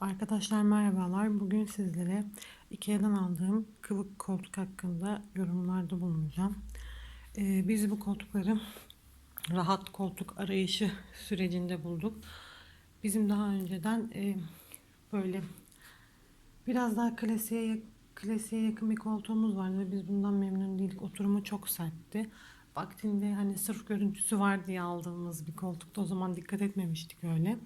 Arkadaşlar merhabalar. Bugün sizlere Ikea'dan aldığım kıvık koltuk hakkında yorumlarda bulunacağım. Ee, biz bu koltukları rahat koltuk arayışı sürecinde bulduk. Bizim daha önceden e, böyle biraz daha klasiğe klasiğe yakın bir koltuğumuz vardı ve biz bundan memnun değildik. Oturumu çok sertti. Vaktinde hani sırf görüntüsü var diye aldığımız bir koltuktu. O zaman dikkat etmemiştik öyle.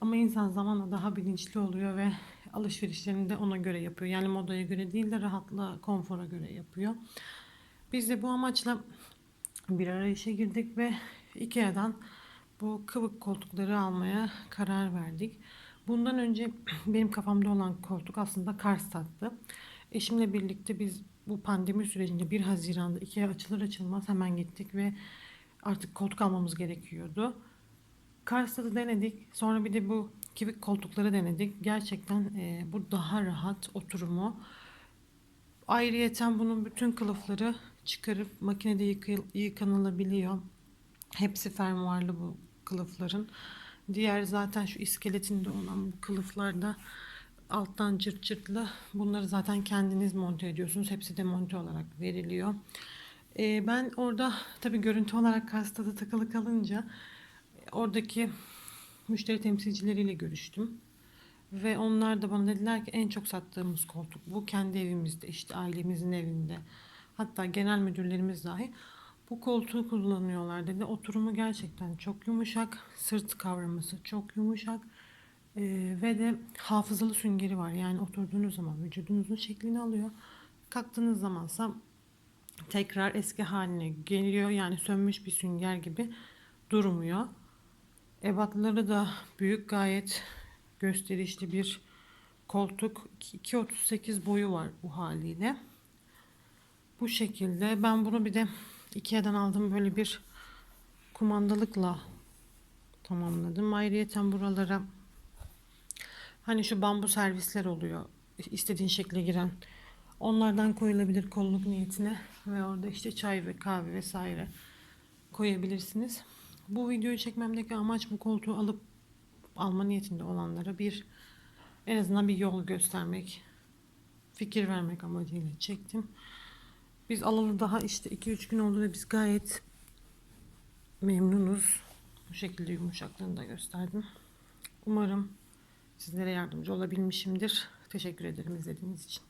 Ama insan zamanla daha bilinçli oluyor ve alışverişlerini de ona göre yapıyor. Yani modaya göre değil de rahatla, konfora göre yapıyor. Biz de bu amaçla bir arayışa girdik ve Ikea'dan bu kıvık koltukları almaya karar verdik. Bundan önce benim kafamda olan koltuk aslında Karstat'tı. Eşimle birlikte biz bu pandemi sürecinde 1 Haziran'da Ikea açılır açılmaz hemen gittik ve artık koltuk almamız gerekiyordu. Karstat'ı denedik. Sonra bir de bu kivik koltukları denedik. Gerçekten e, bu daha rahat oturumu. Ayrıyeten bunun bütün kılıfları çıkarıp makinede yıkı- yıkanılabiliyor. Hepsi fermuarlı bu kılıfların. Diğer zaten şu iskeletinde olan bu kılıflarda alttan cırt cırtlı. Bunları zaten kendiniz monte ediyorsunuz. Hepsi de monte olarak veriliyor. E, ben orada tabii görüntü olarak Karstat'a takılı kalınca oradaki müşteri temsilcileriyle görüştüm. Ve onlar da bana dediler ki en çok sattığımız koltuk bu. Kendi evimizde işte ailemizin evinde. Hatta genel müdürlerimiz dahi bu koltuğu kullanıyorlar dedi. Oturumu gerçekten çok yumuşak. Sırt kavraması çok yumuşak. Ee, ve de hafızalı süngeri var. Yani oturduğunuz zaman vücudunuzun şeklini alıyor. Kalktığınız zamansa tekrar eski haline geliyor. Yani sönmüş bir sünger gibi durmuyor. Ebatları da büyük gayet gösterişli bir koltuk. 2.38 boyu var bu haliyle. Bu şekilde ben bunu bir de Ikea'dan aldığım böyle bir kumandalıkla tamamladım. Ayrıyeten buralara hani şu bambu servisler oluyor. istediğin şekle giren. Onlardan koyulabilir kolluk niyetine ve orada işte çay ve kahve vesaire koyabilirsiniz. Bu videoyu çekmemdeki amaç bu koltuğu alıp alma niyetinde olanlara bir en azından bir yol göstermek, fikir vermek amacıyla çektim. Biz alalı daha işte 2-3 gün oldu ve biz gayet memnunuz. Bu şekilde yumuşaklığını da gösterdim. Umarım sizlere yardımcı olabilmişimdir. Teşekkür ederim izlediğiniz için.